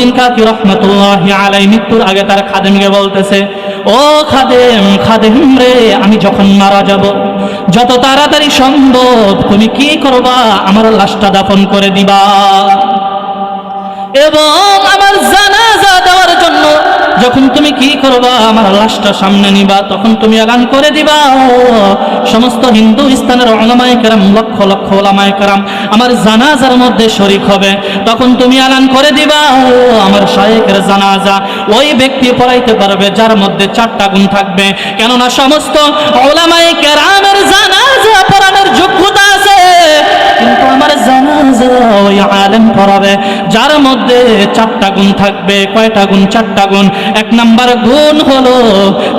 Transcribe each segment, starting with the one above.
মঈনুদ্দিন কাকি রহমতুল্লাহ আলাই মৃত্যুর আগে তার খাদেমকে বলতেছে, ও খাদেম খাদেম রে, আমি যখন মারা যাব, যত তাড়াতাড়ি সম্ভব তুমি কি করবা? আমার লাশটা দাফন করে দিবা। এবং আমার জানাজা দেওয়ার জন্য যখন তুমি কি করবা, আমার লাশটা সামনে নিবা, তখন তুমি এলান করে দিবা। সমস্ত হিন্দু স্থানের ওলামায়ে কেরাম, লক্ষ লক্ষ ওলামায়ে কেরাম আমার জানাজার মধ্যে শরিক হবে। তখন তুমি এলান করে দিবা, আমার শায়েকের জানাজা ওই ব্যক্তি পড়াইতে পারবে, যার মধ্যে চারটা গুণ থাকবে। কেননা সমস্ত ওলামায়ে কেরামের জানাজা পড়ানোর যোগ্যতা আমার ওই আলেম পড়াবে, যার মধ্যে চারটা গুণ থাকবে, কয়টা গুণ? চারটা গুণ। এক নাম্বার গুণ হলো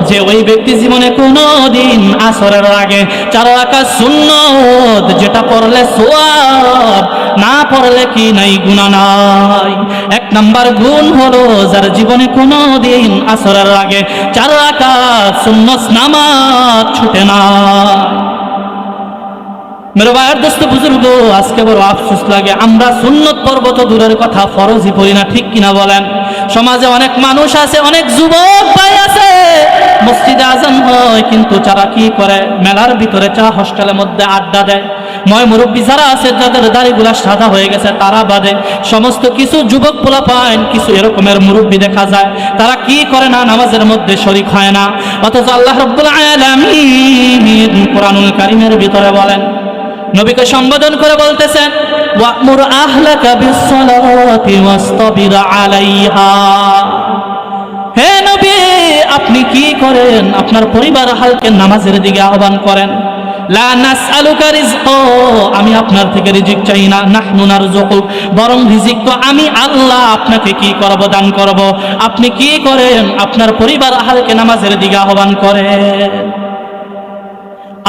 যে ওই ব্যক্তি জীবনে কোনো দিন আসরের আগে চার আকাশ সুন্নত যেটা পড়লে সোয়াব, না পড়লে কি নাই গুণা নাই। এক নাম্বার গুণ হলো যার জীবনে কোনো দিন আসরের আগে চার আকাশ সুন্নত নামাজ ছুটে না। মেরে ভাইয়ের দোস্ত বুজুর্গ আজকে বড় আফসোস লাগে আমরা সুন্নত পর্ব তো দূরের কথা ফরজই পড়ি না ঠিক কিনা বলেন সমাজে অনেক মানুষ আছে অনেক যুবক ভাই আছে মসজিদে আজান হয়, কিন্তু যারা কি করে? মেলার ভিতরে চা হোস্টেলের মধ্যে আড্ডা দেয়। ময় মুরব্বী যারা আছে, যাদের দাড়িগুলা সাদা হয়ে গেছে, তারা বাদে। সমস্ত কিছু যুবক পোলা পায়, কিছু এরকমের মুরব্বী দেখা যায়। তারা কি করে না, নামাজের মধ্যে শরিক হয় না। অথচ আল্লাহ রব্বুল আলামিন কোরআনুল কারিমের ভিতরে বলেন নবীকে সম্বোধন করে বলতেছেন আলাইহা। হে নবী, আপনি কি করেন? আপনার পরিবার হালকে নামাজের দিকে আহ্বান করেন। আমি আপনার থেকে রিজিক চাই না। নাহনু বরং রিজিক তো আমি আল্লাহ আপনাকে কি করব, দান করব। আপনি কি করেন? আপনার পরিবার হালকে নামাজের দিকে আহ্বান করেন।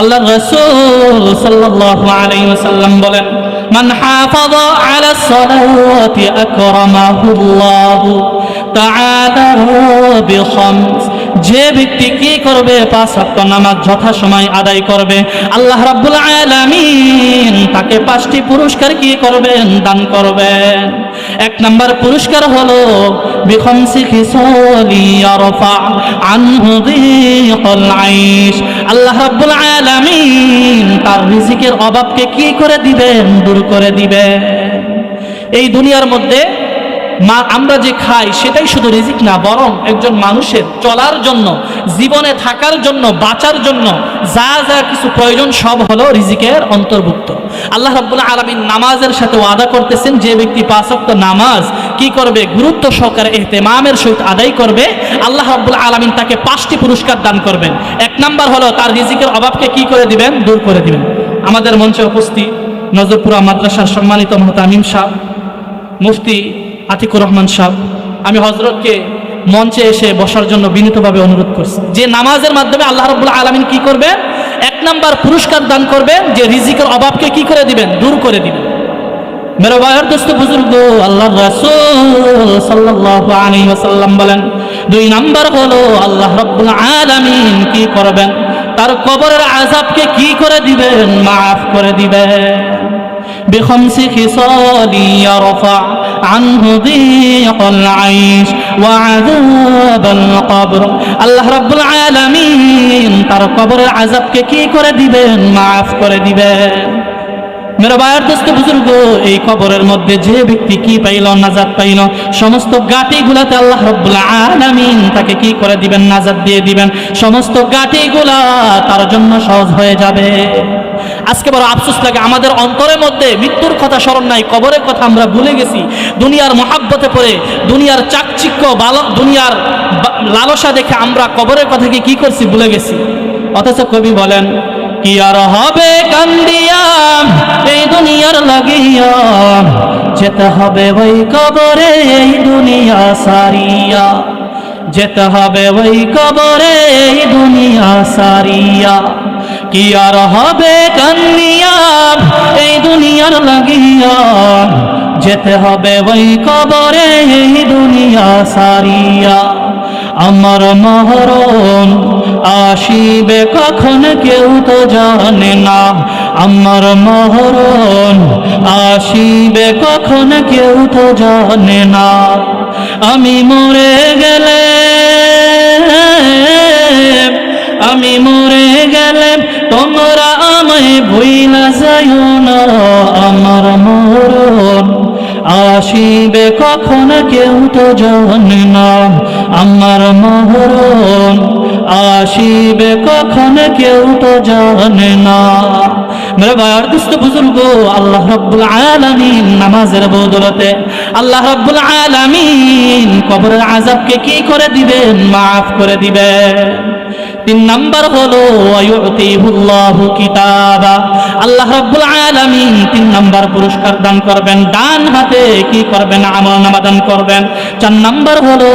আল্লাহ রাসূল সাল্লাল্লাহু আলাইহি ওয়াসাল্লাম বলেন, মান হাফাযা আলা সালাতি আকরামাহুল্লাহু তাআলা যে ব্যক্তি কি করবে? পাঁচ ওয়াক্ত নামাজ যথাসময় আদায় করবে। আল্লাহ রাব্বুল আলামিন তাকে পাঁচটি পুরস্কার কি করবেন? দান করবেন। এক নম্বর পুরস্কার হলো আল্লাহ তার রিজিকের অভাবকে কি করে দিবেন? দূর করে দিবে এই দুনিয়ার মধ্যে মা, আমরা যে খাই সেটাই শুধু রিজিক না, বরং একজন মানুষের চলার জন্য, জীবনে থাকার জন্য, বাঁচার জন্য যা যা কিছু প্রয়োজন সব হলো রিজিকের অন্তর্ভুক্ত। আল্লাহ রাব্বুল আলামিন নামাজের সাথে ওয়াদা করতেছেন, যে ব্যক্তি পাঁচক্ত নামাজ কি করবে, গুরুত্ব সহকারে এহতেমামের সহিত আদায় করবে, আল্লাহ রাব্বুল আলামিন তাকে পাঁচটি পুরস্কার দান করবেন। এক নাম্বার হলো তার রিজিকের অভাবকে কি করে দিবেন? দূর করে দিবেন। আমাদের মঞ্চে উপস্থিত নজরপুরা মাদ্রাসার সম্মানিত মহতামিম সাহ, মুফতি আতিকুর রহমান সাহ, আমি হজরতকে মঞ্চে এসে বসার জন্য বিনীতভাবে অনুরোধ করছি। যে নামাজের মাধ্যমে আল্লাহ রব্বুল আলমিন কি করবে? এক নাম্বার পুরস্কার দান করবেন যে রিজিকের অভাবকে কি করে দিবেন? দূর করে দিবেন। মেরে ভাইয়ের দোস্ত বুজুর্গ আল্লাহ ওয়াসাল্লাম বলেন, দুই নাম্বার হলো আল্লাহ আলামিন কি করবেন? তার কবরের আযাবকে কি করে দিবেন? মাফ করে দিবেন। بخمس خصال يرفع عنه ضيق العيش وعذاب القبر আল্লাহ রাব্বুল আলামিন তার কবরের আযাবকে কি করে দিবেন maaf করে দিবেন মেরা বায়ার দোস্ত বুজুর্গ এই কবরের মধ্যে যে ব্যক্তি কি পাইল নাজাত পাইল সমস্ত গাটিগুলাতে আল্লাহ রব্বুল আলামিন তাকে কি করে দিবেন নাজাত দিয়ে দিবেন সমস্ত গাটিগুলা তার জন্য সহজ হয়ে যাবে আজকে বড় আফসোস লাগে, আমাদের অন্তরের মধ্যে মৃত্যুর কথা স্মরণ নাই, কবরের কথা আমরা ভুলে গেছি। দুনিয়ার মহাব্বতে পড়ে, দুনিয়ার চাকচিক্য, বালো, দুনিয়ার লালসা দেখে আমরা কবরের কথাকে কি করছি ভুলে গেছি। অথচ কবি বলেন, কি আর হবে কান্দিয়া, এই দুনিয়ার লাগিয়া? যেতে হবে ওই কবরে, এই দুনিয়া সারিয়া। যেতে হবে ওই কবরে, এই দুনিয়া সারিয়া। কি আর হবে কান্দিয়া এই দুনিয়ার লাগিয়া যেতে হবে ওই কবরে, এই দুনিয়া সারিয়া। আমার মহরম আসিবে কখন কেউ তো জানে না। আমার মহরম আসিবে কখন কেউ তো জানে না। আমি মরে গেলে, আমি মরে গেলে তোমরা আমায় ভুইলা যাইও না, আমার মরণ। আসিবে কখন কেউ তো জানে না, আমার মরণ। আসিবে কখন কেউ তো জানে না। মেরে ভাইয়ার দুস্থ বুজুর্গ, আল্লাহ রব্বুল আলামিন নামাজের বদলতে, আল্লাহ রব্বুল আলামিন কবরের আযাবকে কি করে দিবেন? মাফ করে দিবেন। তিন নাম্বার হলো কিতাবা। আল্লাহ রাব্বুল আলামিন তিন নাম্বার পুরস্কার দান করবেন। ডান হাতে কি করবেন? আমল নামা দান করবেন। চার নাম্বার হলো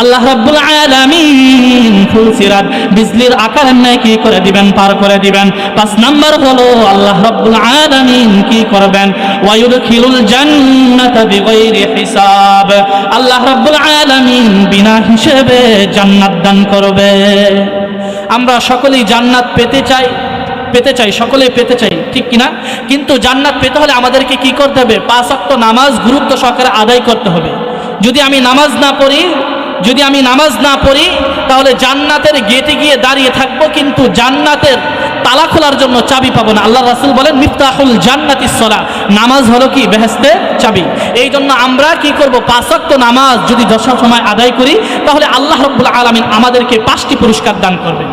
আল্লাহ রাব্বুল আলামিন ফুল সিরাত বিজলির ন্যায় কি করে দিবেন, পার করে দিবেন। পাঁচ নাম্বার হলো, আল্লাহ রাব্বুল আলামিন কি করবেন? ওয়ায়ুদখিলুল জান্নাতা বিগাইরি হিসাব। আল্লাহ রাব্বুল আলামিন বিনা হিসেবে জান্নাত দান করবে। আমরা সকলেই জান্নাত পেতে চাই পেতে চাই, সকলেই পেতে চাই, ঠিক কিনা? কিন্তু জান্নাত পেতে হলে আমাদেরকে কি করতে হবে? পাঁচ ওয়াক্ত নামাজ গুরুত্ব সহকারে আদায় করতে হবে। যদি আমি নামাজ না পড়ি, যদি আমি নামাজ না পড়ি, তাহলে জান্নাতের গেটে গিয়ে দাঁড়িয়ে থাকব, কিন্তু জান্নাতের তালা খোলার জন্য চাবি পাবো না। আল্লাহ রাসুল বলেন, মিফতাহুল জান্নাতি সলা। নামাজ হলো কি? বেহেস্তে চাবি। এই জন্য আমরা কি করব? পাঁচক্ত নামাজ যদি দশার সময় আদায় করি, তাহলে আল্লাহ রব্বুল আলমিন আমাদেরকে পাঁচটি পুরস্কার দান করবেন।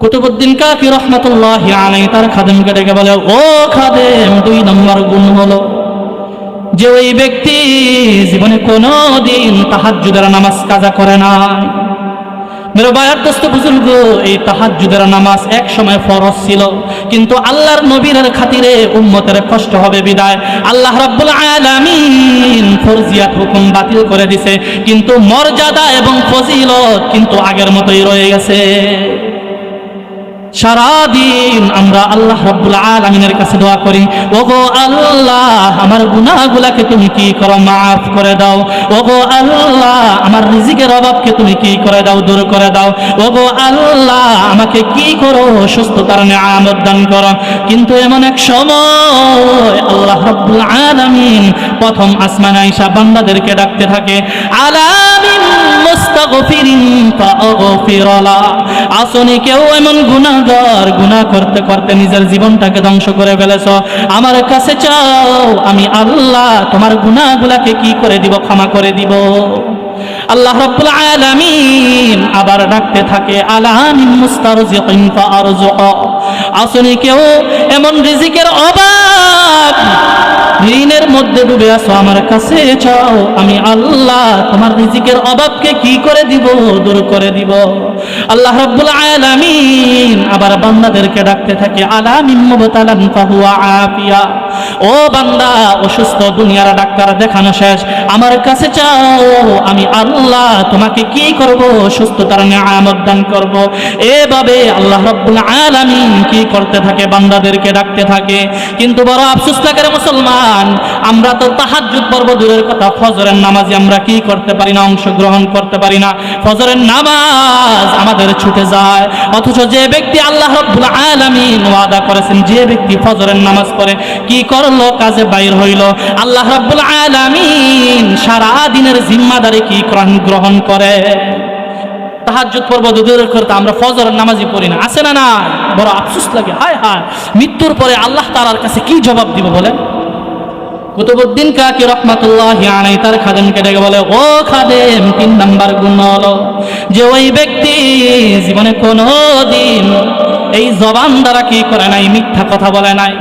কুতুবুদ্দিন কাকি রহমতুল্লাহ আলাই তার খাদেমকে ডেকে বলে, ও খাদেম, দুই নম্বর গুণ হলো যে ওই ব্যক্তি জীবনে কোনো দিন তাহাজ্জুদের নামাজ কাজা করে নাই। মেরে বায়ার দোস্ত বুজুর্গ এই তাহাজ্জুদের নামাজ এক সময় ফরজ ছিল কিন্তু আল্লাহর নবীর খাতিরে উম্মতের কষ্ট হবে বিদায় আল্লাহ রাব্বুল আলামিন ফরজিয়াত হুকুম বাতিল করে দিছে। কিন্তু মর্যাদা এবং ফজিলত কিন্তু আগের মতোই রয়ে গেছে। সারাদিন আমরা আল্লাহ রাব্বুল আলামিনের কাছে দোয়া করি, ওগো আল্লাহ, আমার গুনাহগুলাকে তুমি কি করো? মাফ করে দাও। ওগো আল্লাহ, আমার রিজিকের অভাবকে তুমি কি করে দাও? দূর করে দাও। ওগো আল্লাহ, আমাকে কি করো? সুস্থতার নিয়ামত দান করো। কিন্তু এমন এক সময় আল্লাহ রাব্বুল আলামিন প্রথম আসমান আয়েশা বান্দাদেরকে ডাকতে থাকে ফাগফিরলা আসনি কেউ এমন করতে করতে নিজের জীবনটাকে ধ্বংস করে ফেলেছ। আমার কাছে চাও, আমি আল্লাহ তোমার কি করে দিব, ক্ষমা করে দিব। আল্লাহ রাব্বুল আলামিন আবার ডাকতে থাকে, আলামিন মুস্তারজিকিন ফারজুক আসনি কেউ এমন রিজিকের অভাব ঋণের মধ্যে ডুবে আসো আমার কাছে চাও আমি আল্লাহ তোমার রিজিকের অভাবকে কি করে দিব, দূর করে দিব। আল্লাহ রাব্বুল আলামিন আবার বান্দাদেরকে ডাকতে থাকে, আলামিন মুবতালান ফাহুয়া আফিয়া। ও বান্দা, অসুস্থ দুনিয়ার ডাক্তার দেখানো শেষ। আমার কাছে চাও আমি আল্লাহ তোমাকে কি করব, সুস্থতার নিয়ামত দান করব। এভাবে আল্লাহ রাব্বুল আলামিন কি করতে থাকে, বান্দাদেরকে ডাকতে থাকে। কিন্তু বড় আফসোস লাগে রে মুসলমান। আমরা তো তাহাজ্জুদ পর্ব দূরের কথা, ফজরের নামাজে আমরা কি করতে পারি না, অংশগ্রহণ করতে পারি না? ফজরের নামাজ আমাদের ছুটে যায়। অথচ যে ব্যক্তি আল্লাহ রাব্বুল আলামিন ওয়াদা করেছেন, যে ব্যক্তি ফজরের নামাজ পড়ে, কি করল? কাজে বাইর হইল। আল্লাহ রাব্বুল আলামিন সারা দিনের জিম্মাদারি কি গ্রহণ করে? তাহাজ্জুদ পর্ব দূরের করতে আমরা ফজরের নামাজই পড়ি না। আছে না না বড় আফসোস লাগে। হায় হায়, মৃত্যুর পরে আল্লাহ তাআলার কাছে কি জবাব দিব বলেন? কুতুবুদ্দিন কাকি রহমাতুল্লাহ আলাই তার খাদেমকে ডেকে বলে, ও খাদেম, তিন নাম্বার গুণ হলো যে ওই ব্যক্তি জীবনে কোনো দিন এই জবান দ্বারা কি করে নাই, মিথ্যা কথা বলে নাই,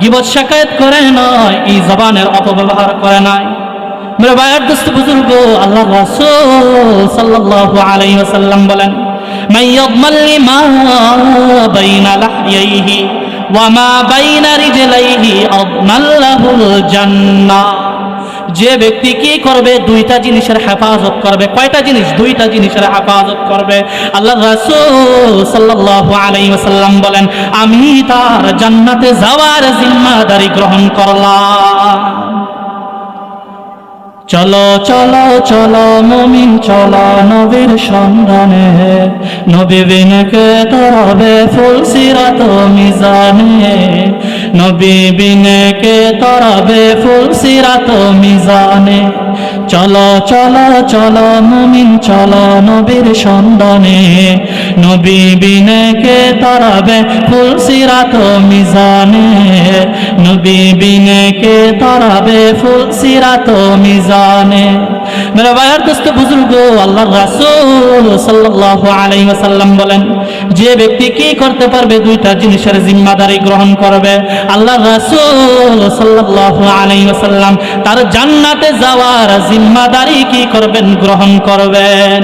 গিবত শাকায়ত করে নয় এই জবানের অপব্যবহার করে নাই। বলেন যে ব্যক্তি কি করবে? দুইটা জিনিসের হেফাজত করবে। কয়টা জিনিস? দুইটা জিনিসের হেফাজত করবে। আল্লাহ রাসূল সাল্লাল্লাহু বলেন, আমি তার জান্নাতে যাওয়ার জিম্মাদারি গ্রহণ করলাম। চলো চলো চলো, মুমিন, চলো, নবীর সন্ধানে। নবী বিনকে তরবে ফুল সিরাত মিজানে। নবী বিনকে তরবে ফুল সিরাত মিজানে। চলো চলো চলো, মুমিন, চলো নবীর সন্ধানে নবী বিনকে তরবে ফুল সিরাত মিজানে। নবী বিনকে তরবে ফুল সিরাত মিজানে। মেরা ভাইয়ার দোস্ত বুজুর্গ আল্লাহ রাসূল সাল্লাল্লাহু আলাইহি ওয়াসাল্লাম বলেন যে ব্যক্তি কি করতে পারবে দুইটা জিনিসের জিম্মাদারি গ্রহণ করবে। আল্লাহ রাসুল সাল্লাহ আলাই সাল্লাম তার জান্নাতে যাওয়ার জিম্মাদারি কি করবেন? গ্রহণ করবেন।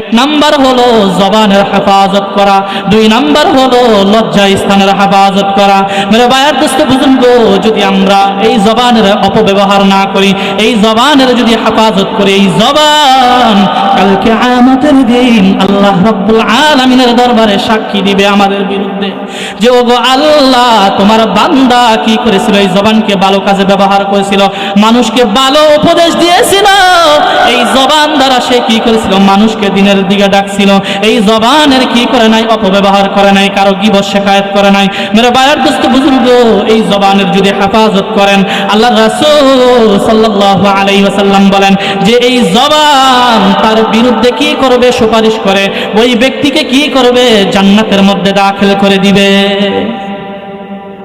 এক নাম্বার হলো জবানের হেফাজত করা, দুই নাম্বার হলো লজ্জা স্থানের হেফাজত করা। মেরে ভাইয়ার দোস্ত বুজুর্গ যদি আমরা এই জবানের অপব্যবহার না করি, এই জবানের যদি হেফাজত করি, এই জবান কালকে আমাদের দিন আল্লাহ রব্বুল আলামিনের দরবারে সাক্ষী দিবে আমাদের বিরুদ্ধে। যে ওগো আল্লাহ, তোমার বান্দা কি করেছিল, এই জবানকে ভালো কাজে ব্যবহার করেছিল, মানুষকে ভালো উপদেশ দিয়েছিল, এই জবান দ্বারা সে কি করেছিল, মানুষকে দিনের দিকে ডাকছিল। এই জবানের কি করে নাই, অপব্যবহার করে নাই, কারও গিবত শেখায়ত করে নাই। মেরে বায়ার দোস্ত বুজুর্গ, এই জবানের যদি হেফাজত করেন আল্লাহ রাসূল সাল্লাল্লাহু আলাইহি ওয়াসাল্লাম বলেন যে এই জবান তার বিরুদ্ধে কি করবে, সুপারিশ করে, ওই ব্যক্তিকে কি করবে, জান্নাতের মধ্যে দাখিল করে দিবে।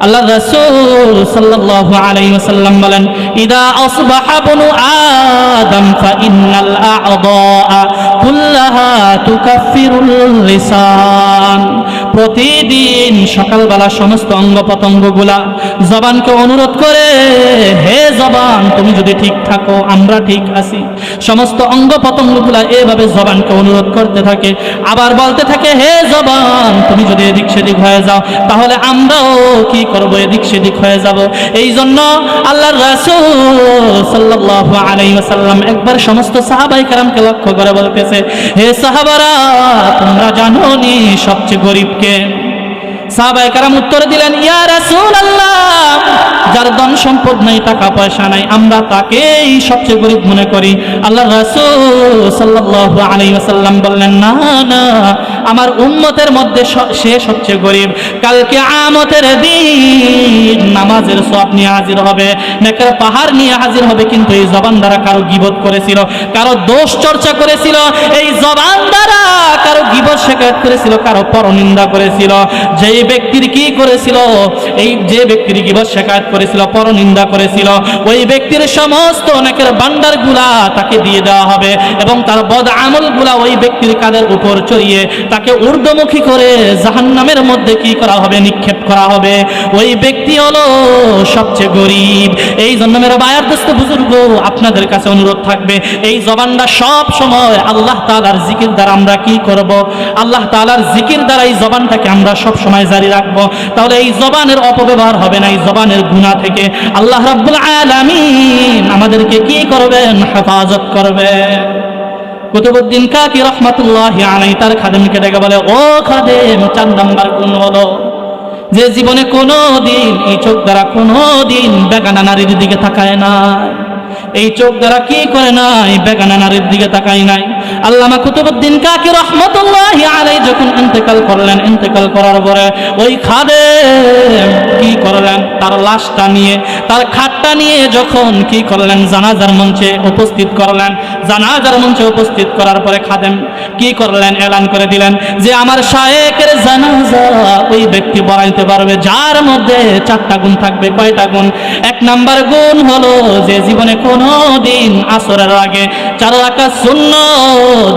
আল্লাহ রাসূল সাল্লাল্লাহু আলাইহি ওয়াসাল্লাম বলেন ইদা আসবাহা বনু আদম ফাইন্নাল আ'দা কুল্লাহা তুকাফিরুল লিসান প্রতিদিন সকালবেলা সমস্ত অঙ্গ প্রত্যঙ্গগুলা জবানকে অনুরোধ করে, হে জবান, তুমি যদি ঠিক থাকো, আমরা ঠিক আছি। সমস্ত অঙ্গ প্রত্যঙ্গগুলা এভাবে জবানকে অনুরোধ করতে থাকে। আবার বলতে থাকে, হে জবান, তুমি যদি এদিক সেদিক হয়ে যাও, তাহলে আমরাও কি করব? এদিক সেদিক হয়ে যাব। এই জন্য আল্লাহর রাসূল সাল্লাল্লাহু আলাইহি ওয়াসাল্লাম একবার সমস্ত সাহাবাই কারামকে লক্ষ্য করে বলতেছে, হে সাহাবারা, তোমরা জানো নি সবচেয়ে গরিবকে সাহাবায়ে উত্তর দিলেন, ইয়া রাসূলুল্লাহ, যার ধন সম্পদ নাই, টাকা পয়সা নাই, আমরা তাকেই সবচেয়ে গরিব মনে করি। আল্লাহ রাসূল সাল্লাল্লাহু আলাইহি ওয়াসাল্লাম বললেন, না না আমার উম্মতের মধ্যে স- সবচেয়ে গরিব। কালকে আমতের দিন নামাজের সব নিয়ে হাজির হবে নেকের পাহাড় নিয়ে হাজির হবে, কিন্তু এই জবান দ্বারা কারও গিবত করেছিল, কারও দোষ চর্চা করেছিল, এই জবান দ্বারা কারও গিবত শেখায়ত করেছিল, কারও পরনিন্দা করেছিল। যেই ব্যক্তির কি করেছিল, এই যে ব্যক্তির গিবত শেখায়ত করেছিল, পরনিন্দা করেছিল, ওই ব্যক্তির সমস্ত অনেকের বান্ডারগুলা তাকে দিয়ে দেওয়া হবে এবং তার বদ আমলগুলা ওই ব্যক্তির কাদের উপর চড়িয়ে তাকে ঊর্ধ্বমুখী করে জাহান্নামের মধ্যে কি করা হবে, নিক্ষেপ করা হবে? ওই ব্যক্তি হলো সবচেয়ে গরিব। এই জন্য মেরা বায়ার দোস্ত বুজুর্গ, আপনাদের কাছে অনুরোধ থাকবে, এই জবানটা সব সময় আল্লাহ তাআলার জিকির দ্বারা আমরা কি করব? আল্লাহ তাআলার জিকির দ্বারা এই জবানটাকে আমরা সব সময় জারি রাখব। তাহলে এই জবানের অপব্যবহার হবে না, এই জবানের গুনাহ থেকে আল্লাহ রাব্বুল আলামিন আমাদেরকে কি করবেন? হেফাজত করবেন। কুতুবুদ্দিন কাকি রহমতুল্লাহ আলাই তার খাদেমকে ডেকে বলে, ও খাদেম, চার নাম্বার গুণ হলো? যে জীবনে কোনো দিন এই চোখ দ্বারা কোনো দিন বেগানা নারীর দিকে তাকায় না। এই চোখ দ্বারা কি করে নাই? বেগানা নারীর দিকে তাকাই নাই। আল্লামা কুতুবুদ্দিন কাকি রহমতুল্লাহ আলাই যখন ইন্তেকাল করলেন, ইন্তেকাল করার পরে ওই খাদে কি করলেন? তার লাশটা নিয়ে, তার খাটটা নিয়ে যখন কি করলেন? জানাজার মঞ্চে উপস্থিত করলেন। জানাজার মঞ্চে উপস্থিত করার পরে খাদেম কি করলেন? এলান করে দিলেন যে, আমার শায়েকের জানাজা ওই ব্যক্তি বড়াইতে পারবে, যার মধ্যে চারটা গুণ থাকবে, কয়টা গুণ? এক নাম্বার গুণ হলো যে, জীবনে কোনো দিন আসরের আগে চার রাখা শূন্য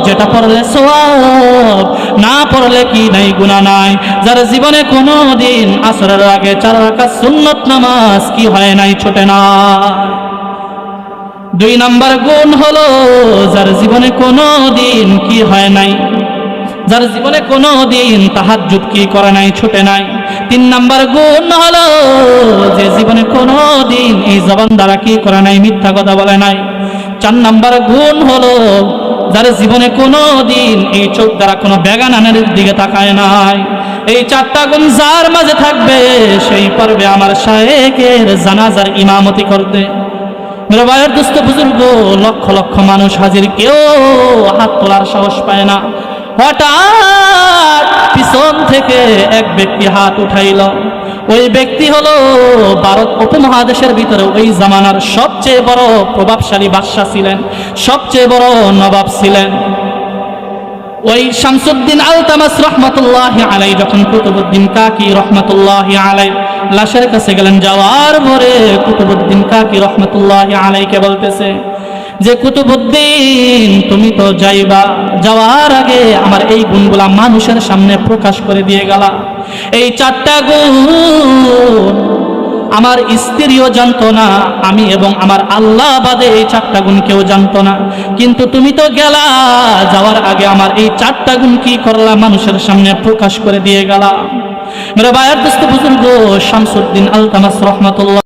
যেটা পড়লে সোয়াব না পড়লে কি নাই গুণা নাই। যার জীবনে কোনো দিন আসরের আগে চার রাখা সুন্নত নামাজ কি হয় নাই, ছোটে না। দুই নাম্বার গুণ হলো, যার জীবনে কোনো দিন কি হয় নাই, যার জীবনে কোনো দিন তাহাজ্জুদ কি করে নাই, ছুটে নাই। তিন নাম্বার গুণ হলো যে জীবনে কোনো দিন এই জবান দ্বারা কি করে নাই, মিথ্যা কথা বলে নাই। চার নাম্বার গুণ হলো যার জীবনে কোনো দিন এই চোখ দ্বারা কোনো বেগানানের দিকে তাকায় নাই। এই চারটা গুণ যার মাঝে থাকবে, সেই পারবে আমার শায়েকের জানাজার ইমামতি করতে। মেরে ভাইয়ের দুস্থ বুজুর্গ লক্ষ লক্ষ মানুষ হাজির, কেউ হাত তোলার সাহস পায় না। হঠাৎ পিছন থেকে এক ব্যক্তি হাত উঠাইল। ওই ব্যক্তি হলো ভারত উপমহাদেশের ভিতরে ওই জামানার সবচেয়ে বড় প্রভাবশালী বাদশাহ ছিলেন, সবচেয়ে বড় নবাব ছিলেন। ওই শামসুদ্দিন আলতামাস রহমতুল্লাহ আলাই যখন কুতুবুদ্দিন কাকি রহমতুল্লাহ আলাই লাশের কাছে গেলেন, যাওয়ার পরে কুতুবুদ্দিন কাকি রহমতুল্লাহ আলাইকে বলতেছে যে কুতুবুদ্দিন, তুমি তো যাইবা। যাওয়ার আগে আমার এই গুণগুলা মানুষের সামনে প্রকাশ করে দিয়ে গেলা। এই চারটা গুণ, আমার স্ত্রীও জানতো না, আমি এবং আমার আল্লাহ বাদে এই চারটা গুণ কেউ জানতো না। কিন্তু তুমি তো গেলা, যাওয়ার আগে আমার এই চারটা গুণ কি করলা, মানুষের সামনে প্রকাশ করে দিয়ে গেলা। মেরা বায়ার দোস্ত বুজুর্গ, শামসুদ্দিন আলতামাস রহমতুল্লাহ